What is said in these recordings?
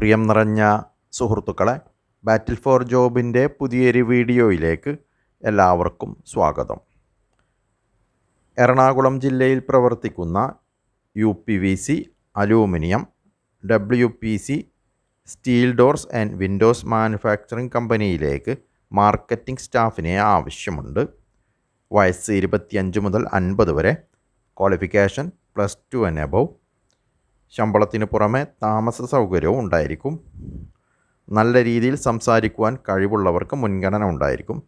പ്രിയം നിറഞ്ഞ സുഹൃത്തുക്കളെ ബാറ്റിൽ ഫോർ ജോബിന്റെ പുതിയൊരു വീഡിയോയിലേക്ക് എല്ലാവർക്കും സ്വാഗതം. എറണാകുളം ജില്ലയിൽ പ്രവർത്തിക്കുന്ന U P V C aluminium W P C steel doors and windows manufacturing കമ്പനിയിലേക്ക് മാർക്കറ്റിംഗ് സ്റ്റാഫിനെ ആവശ്യമുണ്ട്. വയസ്സ് ഇരുപത്തിയഞ്ച് മുതൽ അൻപത് വരെ qualification plus two and above. ശമ്പളത്തിന് പുറമെ താമസ സൗകര്യവും ഉണ്ടായിരിക്കും. നല്ല രീതിയിൽ സംസാരിക്കുവാൻ കഴിവുള്ളവർക്ക് മുൻഗണന ഉണ്ടായിരിക്കും.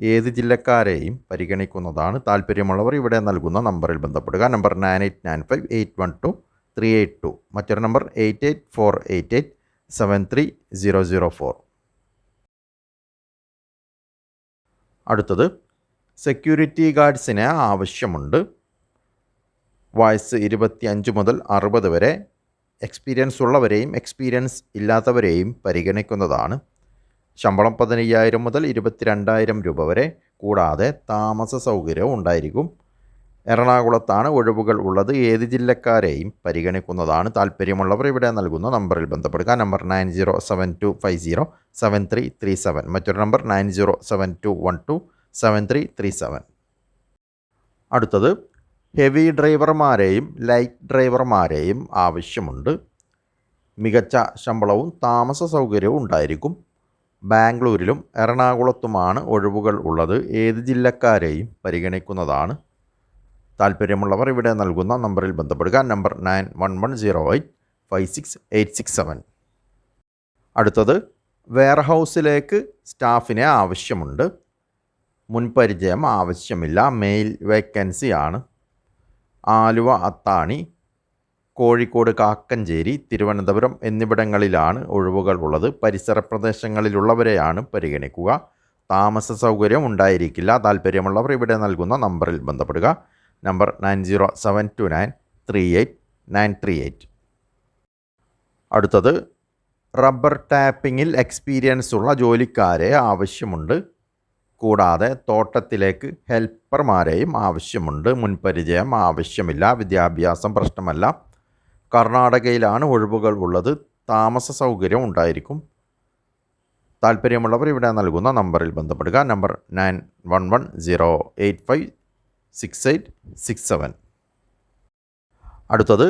ഏത് ജില്ലക്കാരെയും പരിഗണിക്കുന്നതാണ് താല്പര്യമുള്ളവർ ഇവിടെ നൽകുന്ന നമ്പറിൽ ബന്ധപ്പെടുക. Number nine eight nine five eight one two three eight two. മറ്റൊരു number eight eight four eight eight seven three zero zero four. അടുത്തത് സെക്യൂരിറ്റി ഗാർഡ്സിന് ആവശ്യമുണ്ട്. വയസ്സ് ഇരുപത്തി അഞ്ച് മുതൽ അറുപത് വരെ എക്സ്പീരിയൻസ് ഉള്ളവരെയും എക്സ്പീരിയൻസ് ഇല്ലാത്തവരെയും പരിഗണിക്കുന്നതാണ്. ശമ്പളം പതിനയ്യായിരം മുതൽ ഇരുപത്തിരണ്ടായിരം രൂപ വരെ കൂടാതെ താമസ സൗകര്യവും ഉണ്ടായിരിക്കും. എറണാകുളത്താണ് ഒഴിവുകൾ ഉള്ളത്. ഏത് ജില്ലക്കാരെയും പരിഗണിക്കുന്നതാണ്. താല്പര്യമുള്ളവർ ഇവിടെ നൽകുന്ന നമ്പറിൽ ബന്ധപ്പെടുക. Number nine zero seven two five zero seven three three seven. മറ്റൊരു number nine zero seven two one two seven three three seven. അടുത്തത് ഹെവി ഡ്രൈവർമാരെയും ലൈറ്റ് ഡ്രൈവർമാരെയും ആവശ്യമുണ്ട്. മികച്ച ശമ്പളവും താമസ സൗകര്യവും ഉണ്ടായിരിക്കും. ബാംഗ്ലൂരിലും എറണാകുളത്തുമാണ് ഒഴിവുകൾ ഉള്ളത്. ഏത് ജില്ലക്കാരെയും പരിഗണിക്കുന്നതാണ്. താല്പര്യമുള്ളവർ ഇവിടെ നൽകുന്ന നമ്പറിൽ ബന്ധപ്പെടുക. Number nine one one zero eight five six eight six seven. അടുത്തത് വെയർഹൗസിലേക്ക് സ്റ്റാഫിനെ ആവശ്യമുണ്ട്. മുൻപരിചയം ആവശ്യമില്ല. മെയിൽ വേക്കൻസി ആണ് ആലുവ അത്താണി കോഴിക്കോട് കാക്കഞ്ചേരി തിരുവനന്തപുരം എന്നിവിടങ്ങളിലാണ് ഒഴിവുകൾ ഉള്ളത്. പരിസര പ്രദേശങ്ങളിലുള്ളവരെയാണ് പരിഗണിക്കുക. താമസ സൗകര്യം ഉണ്ടായിരിക്കില്ല. താല്പര്യമുള്ളവർ ഇവിടെ നൽകുന്ന നമ്പറിൽ ബന്ധപ്പെടുക. Number nine zero seven two nine three eight nine three eight. അടുത്തത് റബ്ബർ ടാപ്പിങ്ങിൽ എക്സ്പീരിയൻസ് ഉള്ള ജോലിക്കാരെ ആവശ്യമുണ്ട്. കൂടാതെ തോട്ടത്തിലേക്ക് ഹെൽപ്പർമാരെയും ആവശ്യമുണ്ട്. മുൻപരിചയം ആവശ്യമില്ല. വിദ്യാഭ്യാസം പ്രശ്നമല്ല. കർണാടകയിലാണ് ഒഴിവുകൾ ഉള്ളത്. താമസ സൗകര്യം ഉണ്ടായിരിക്കും. താല്പര്യമുള്ളവർ ഇവിടെ നൽകുന്ന നമ്പറിൽ ബന്ധപ്പെടുക. Number nine one one zero eight five six eight six seven. അടുത്തത്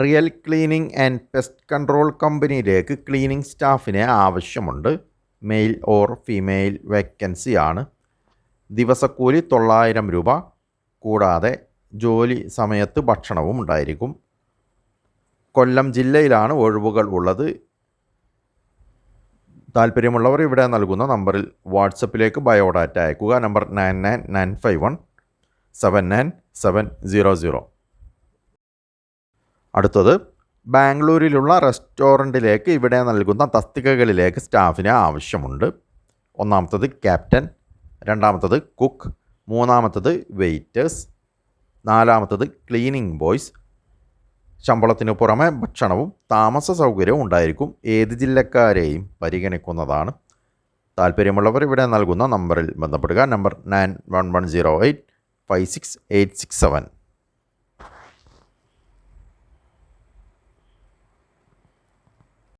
real cleaning and pest control കമ്പനിയിലേക്ക് ക്ലീനിംഗ് സ്റ്റാഫിനെ ആവശ്യമുണ്ട്. മെയിൽ ഓർ ഫീമെയിൽ വേക്കൻസി ആണ്. ദിവസക്കൂലി തൊള്ളായിരം രൂപ കൂടാതെ ജോലി സമയത്ത് ഭക്ഷണവും ഉണ്ടായിരിക്കും. കൊല്ലം ജില്ലയിലാണ് ഒഴിവുകൾ ഉള്ളത്. താല്പര്യമുള്ളവർ ഇവിടെ നൽകുന്ന നമ്പറിൽ വാട്സപ്പിലേക്ക് ബയോഡാറ്റ അയക്കുക. Number nine nine nine five one seven nine seven zero zero. അടുത്തത് ബാംഗ്ലൂരിലുള്ള റെസ്റ്റോറന്റിലേക്ക് ഇവിടെ നൽകുന്ന തസ്തികകളിലേക്ക് സ്റ്റാഫിന് ആവശ്യമുണ്ട്. ഒന്നാമത്തത് ക്യാപ്റ്റൻ രണ്ടാമത്തത് കുക്ക് മൂന്നാമത്തത് വെയിറ്റേഴ്സ് നാലാമത്തത് ക്ലീനിങ് ബോയ്സ്. ശമ്പളത്തിന് പുറമെ ഭക്ഷണവും താമസ സൗകര്യവും ഉണ്ടായിരിക്കും. ഏത് ജില്ലക്കാരെയും പരിഗണിക്കുന്നതാണ്. താല്പര്യമുള്ളവർ ഇവിടെ നൽകുന്ന നമ്പറിൽ ബന്ധപ്പെടുക. Number nine one one zero eight five six eight six seven.